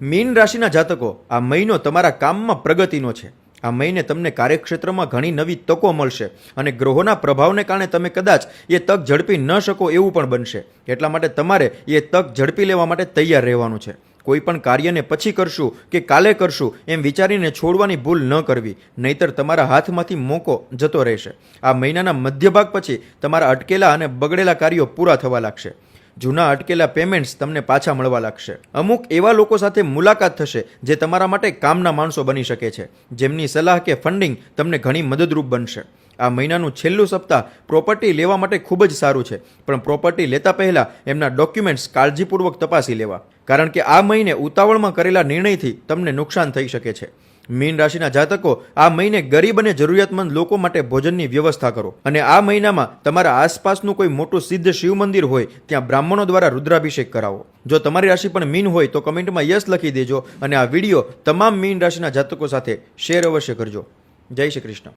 Mean રાશિના જાતકો, આ મહિનો તમારા કામમાં પ્રગતિનો છે. આ મહિને તમને કાર્યક્ષેત્રમાં ઘણી નવી તકો મળશે અને ગ્રહોના પ્રભાવને કારણે તમે કદાચ એ તક ઝડપી ન શકો એવું પણ બનશે. એટલા માટે તમારે એ તક ઝડપી લેવા માટે તૈયાર રહેવાનું છે. કોઈ પણ કાર્યને પછી કરશું કે કાલે કરશું એમ વિચારીને છોડવાની ભૂલ ન કરવી, નહીતર તમારા હાથમાંથી મોકો જતો રહેશે. આ મહિનાના મધ્ય ભાગ પછી તમારા અટકેલા અને બગડેલા કાર્યો પૂરા થવા લાગશે. જૂના અટકેલા પેમેન્ટ્સ તમને પાછા મળવા લાગશે. અમુક એવા લોકો સાથે મુલાકાત થશે જે તમારા માટે કામના માણસો બની શકે છે. જેમની સલાહ કે ફંડિંગ તમને ઘણી મદદરૂપ બનશે. આ મહિનાનું છેલ્લું સપ્તાહ પ્રોપર્ટી લેવા માટે ખૂબ જ સારું છે. પણ પ્રોપર્ટી લેતા પહેલાં એમના ડોક્યુમેન્ટ્સ કાળજીપૂર્વક તપાસી લેવા. કારણ કે આ મહિને ઉતાવળમાં કરેલા નિર્ણયથી તમને નુકસાન થઈ શકે છે. મીન રાશિના જાતકો આ મહિને ગરીબ અને જરૂરિયાતમંદ લોકો માટે ભોજનની વ્યવસ્થા કરો. અને આ મહિનામાં તમારા આસપાસનું કોઈ મોટું સિદ્ધ શિવ મંદિર હોય, ત્યાં બ્રાહ્મણો દ્વારા રુદ્રાભિષેક કરાવો. જો તમારી રાશિ પણ મીન હોય, તો કમેન્ટમાં યસ લખી દેજો અને આ વીડિયો તમામ મીન રાશિના જાતકો સાથે શેર અવશ્ય કરજો. જય શ્રી કૃષ્ણ.